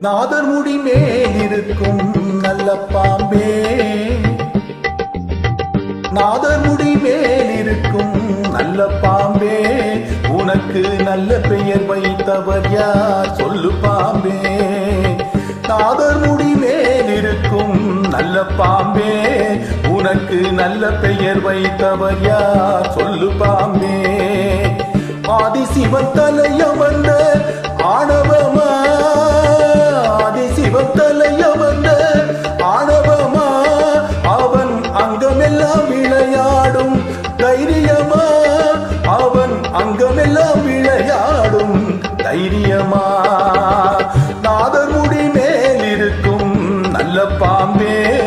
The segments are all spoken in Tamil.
நாதர் முடி மேலிருக்கும் நல்ல பாம்பே நாதர் முடி மேலிருக்கும் நல்ல பாம்பே உனக்கு நல்ல பெயர் வைத்தவர் யார்? சொல்லு பாம்பே. நாதர் முடி மேலிருக்கும் நல்ல பாம்பே உனக்கு நல்ல பெயர் வைத்தவர் யார்? சொல்லு பாம்பே. ஆதி சிவன் தலையமர்ந்த சிவன் ஆணவமா? அவன் அங்கமெல்லாம் விளையாடும் தைரியமா? அவன் அங்கமெல்லாம் விளையாடும் தைரியமா? நாதர் முடி மேலிருக்கும் நல்ல பாம்பே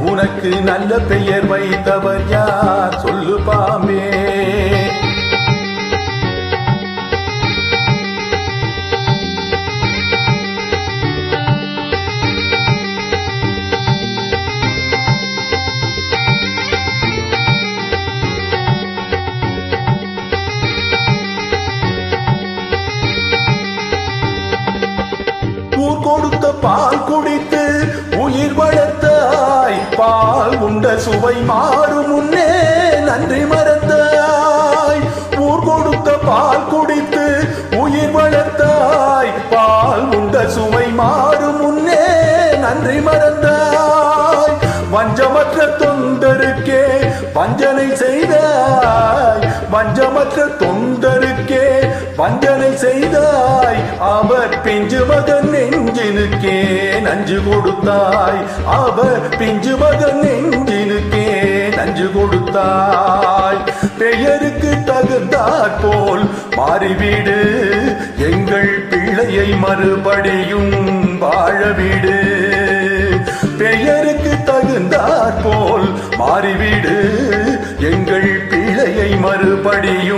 உனக்கு நல்ல பெயர் வைத்தவர் யார்? சொல்லு பாம்பே. கொடுத்த பால் குடித்து உயிர் வளர்த்தாய் பால் உண்ட சுவை மாறும் முன்னே நன்றி மறந்தாய் ஊர் கொடுத்த பால் குடித்து உயிர் வளர்த்தாய் பால் உண்ட சுவை மாறும் முன்னே நன்றி மறந்தாய் வஞ்சமற்ற தொண்டருக்கே வஞ்சனை செய்தாய். வஞ்சமற்ற தொண்டருக்கே வஞ்சனை செய்தாய். அவர் பிஞ்சு நெஞ்சினுக்கே நஞ்சு கொடுத்தாய். அவர் பிஞ்சு மகன் நெஞ்சினுக்கே நஞ்சு கொடுத்தாய். பெயருக்கு தகுந்தாற் போல் மாறிவிடு. எங்கள் பிள்ளையை மறுபடியும் வாழவிடு. பெயருக்கு தகுந்தாற் போல் மாறிவிடு. எங்கள் பிள்ளையை மறுபடியும்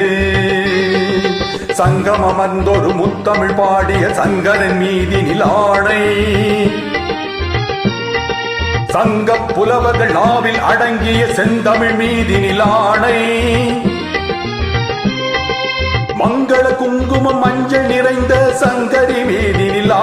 வாழவிடு சங்கம் அமர்ந்தொரு முத்தமிழ் பாடிய சங்கரன் மீதினில் ஆணை சங்க புலவர்கள் நாவில் அடங்கிய செந்தமிழ் மீதினில் ஆணை மங்கள குங்குமம் மஞ்சள் நிறைந்த சங்கரி மீதினில்